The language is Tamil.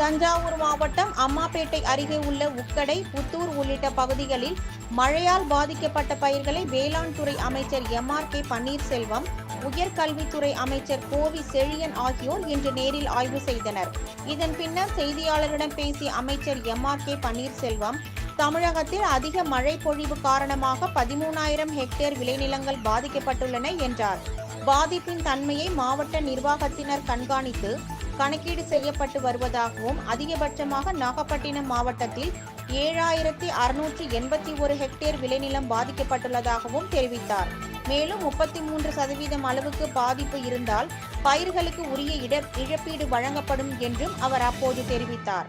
தஞ்சாவூர் மாவட்டம் அம்மாப்பேட்டை அருகே உள்ள உக்கடை புத்தூர் உள்ளிட்ட பகுதிகளில் மழையால் பாதிக்கப்பட்ட பயிர்களை வேளாண் துறை அமைச்சர் எம் ஆர் கே பன்னீர்செல்வம் உயர்கல்வித்துறை அமைச்சர் கோவி செழியன் ஆகியோர் இன்று நேரில் ஆய்வு செய்தனர். இதன் பின்னர் செய்தியாளர்களிடம் பேசிய அமைச்சர் எம் ஆர் கே பன்னீர்செல்வம் தமிழகத்தில் அதிக மழை பொழிவு காரணமாக பதிமூணாயிரம் ஹெக்டேர் விளைநிலங்கள் பாதிக்கப்பட்டுள்ளன என்றார். பாதிப்பின் தன்மையை மாவட்ட நிர்வாகத்தினர் கண்காணித்து கணக்கீடு செய்யப்பட்டு வருவதாகவும் அதிகபட்சமாக நாகப்பட்டினம் மாவட்டத்தில் ஏழாயிரத்தி அறுநூற்றி எண்பத்தி ஒரு ஹெக்டேர் விளைநிலம் பாதிக்கப்பட்டுள்ளதாகவும் தெரிவித்தார். மேலும் முப்பத்தி மூன்று சதவீதம் அளவுக்கு பாதிப்பு இருந்தால் பயிர்களுக்கு உரிய இட இழப்பீடு வழங்கப்படும் என்றும் அவர் அப்போது தெரிவித்தார்.